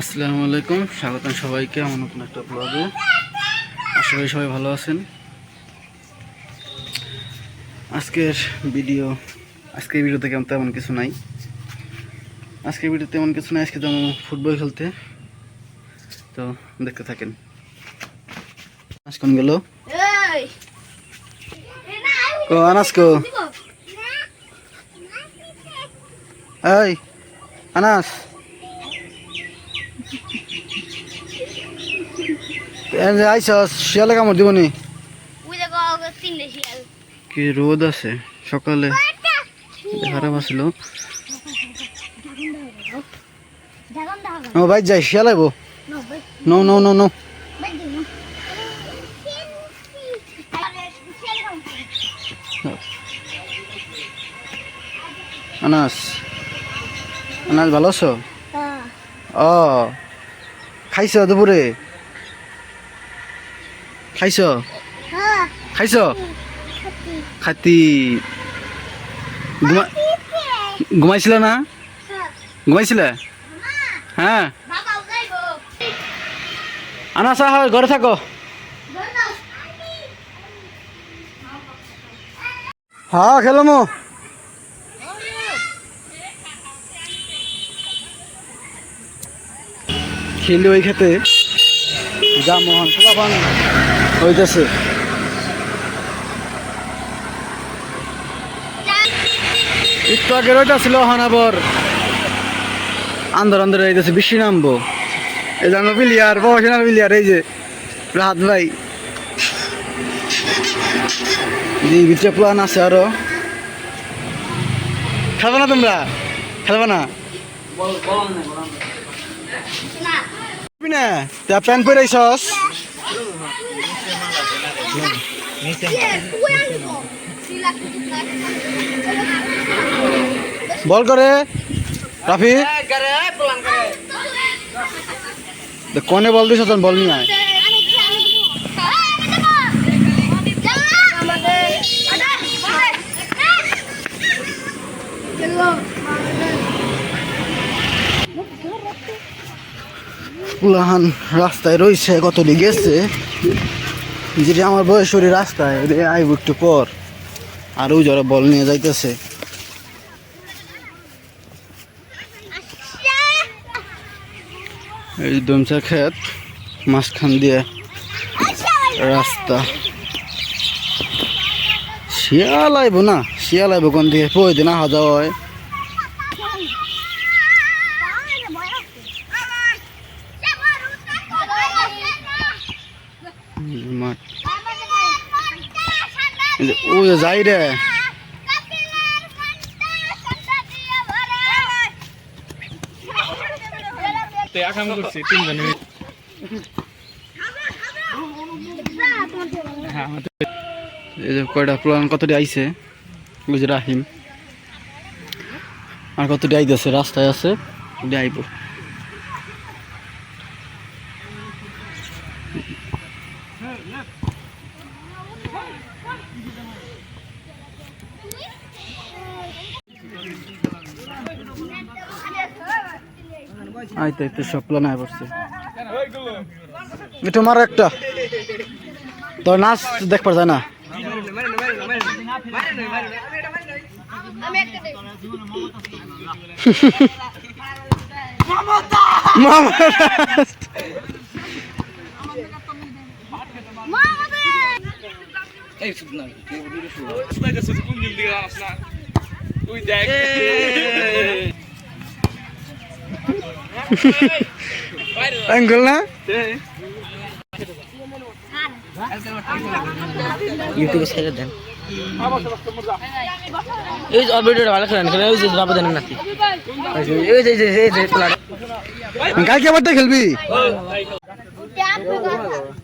আসসালামু আলাইকুম, স্বাগতম সবাইকে আমার নতুন একটা ব্লগে আশা করি সবাই ভালো আছেন। আজকের ভিডিও আজকের ভিডিওতে কেমন তেমন কিছু নাই। আজকের ভিডিওতে তেমন কিছু নাই, আজকে তেমন ফুটবল খেলতে। তো দেখতে থাকেন। আজ কোন গেল আনাস আনাস আইস শিয়ালে কামড় তিনটে শিয়াল। কি রোদ আছে সকালে। খারাপ দেখুন ও ভাই যাই শিয়াল আইব no no no no. No Anas Anas ভালো আছো? ও খাইছ দুপুরে খাইছ? খাইছ? খাতি। ঘুমা ঘুমাইছিলে না? ঘুমাইছিলে? হ্যাঁ যাইব আনাস হয়, ঘরে থাকো। হ্যাঁ খেলামো খেলি ওই খেতে। যা মোহন হইতেছে। একটু আগের ওইটা ছিল হানাবর আন্দর আন্দর হইতেছে বৃষ্টি নামবো। এই যে আমার প্লেয়ার প্রফেশনাল প্লেয়ার এই যে রাহাত ভাই। জি প্লান আছে আরও। খেলবে না তোমরা? খেলবে না। না? তা প্যান্ট পরে আইসস? বল করে। রাফি? কোনে বল দিছ বল নিয়ে পুলাহান রাস্তায় রয়েছে কত গেছে? যেটা আমার বয়সী রাস্তায় আইব একটু পর। আর ওই যারা বল নিয়ে যাইতেছে। এই দমচা ক্ষেত, মাঝখান দিয়ে রাস্তা। শিয়াল আইব না? শিয়াল আইব কোন দিকে? পই দিন আহা যাওয়া হয়। মাঠ। ও যাই রে। আকাম করছি তিনজনে হ্যাঁ এই যে কয়টা প্লান কতটি আইছে? যে রাহিম। আর কতটি আইতেছে রাস্তায় আছে? আইব। আইতে সব প্লান আয় পড়ছে। একটু মারো একটা। তোর নাচ দেখবার যায় না। মামা কোন দিক দিয়ে আস না তুই দেখ অ্যাঙ্গল না ইউটিউবে ছেড়ে দেন এই ভিডিওটা ভালো করেন কেন ওই যে বাবা দেন নাতি এই যে এই যে এই যে কালকে আবার খেলবি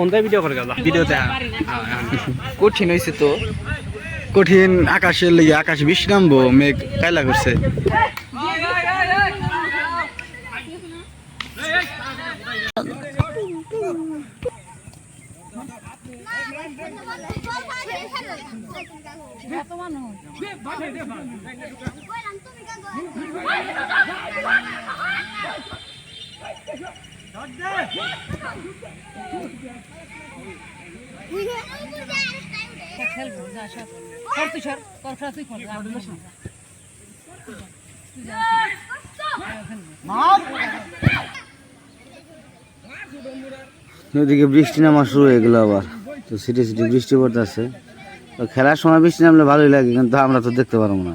অন্ধায় ভিডিও করে গেল ভিডিওতে কঠিন হয়েছে তো। কঠিন আকাশের লেগে আকাশ বৃষ্টি নামবো মেঘ কায়লা করছে। খেলব ওদিকে বৃষ্টি নামা শুরু হয়ে গেলো আবার। তো সিটি সিটি বৃষ্টি পড়তেছে। তো খেলার সময় বৃষ্টি নামলে ভালোই লাগে, কিন্তু আমরা তো দেখতে পারব না।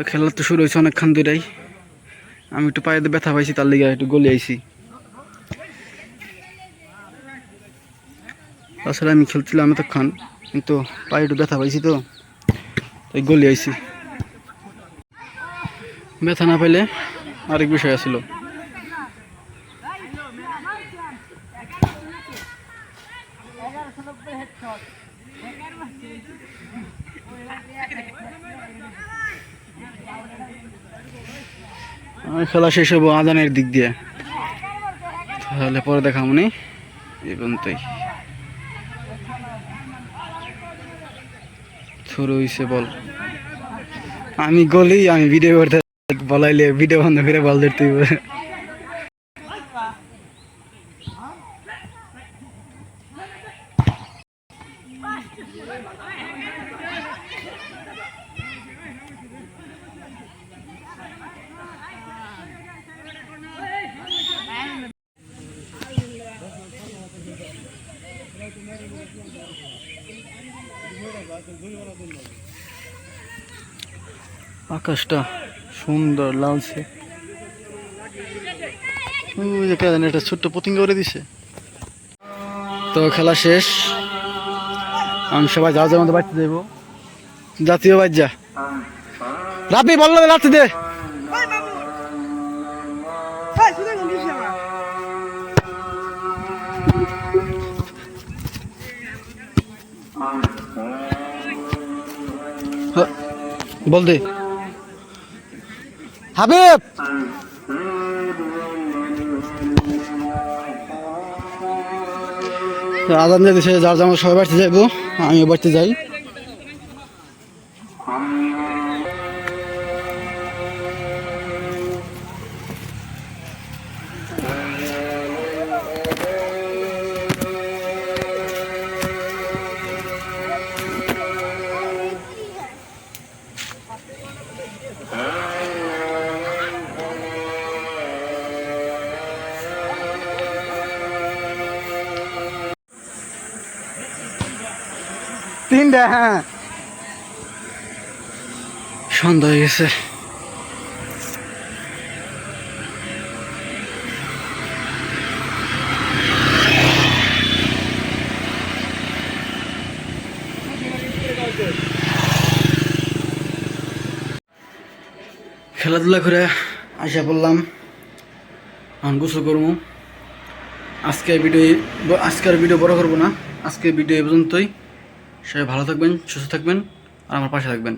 তো খেলা তো শুরু হয়েছে অনেকক্ষণ দূরেই আমি একটু পায়ে ব্যথা পাইছি, তার লিগে একটু গলি আইছি। তাছাড়া আমি খেলছিলাম এতক্ষণ, কিন্তু পায়ে একটু ব্যথা পাইছি তো, তাই গলি আইছি। ব্যথা না পাইলে আরেক বিষয় আমার খেলা শেষ হব আদানের দিক দিয়ে। তাহলে পরে দেখা মনে এই পর্যন্তই। বল। আমি গলি, আমি ভিডিও করতে বলাইলে ভিডিও বন্ধ করে বল ধরতে হইবে। আকাশটা সুন্দর লালছে কেন একটা ছোট্ট পতিঙ্গ করে দিছে। তো খেলা শেষ। আমি সবাই যাওয়া যাওয়ার মতো বাড়তে দেবো জাতীয় বাজ্যা রাপি বলল রাতে দে। বল দে। হাবিব! আদান দিছে যার যেমন সবাই বাড়িতে যাইবো আমিও বাড়িতে যাই। তিনটা হ্যাঁ। সন্ধ্যা হয়ে গেছে। খেলাধুলা করে আসা পড়লাম। এখন গোসল করব। আজকের ভিডিও আজকের ভিডিও বড় করব না। আজকের ভিডিও এই পর্যন্তই। সবাই ভালো থাকবেন সুস্থ থাকবেন আর আমার পাশে থাকবেন।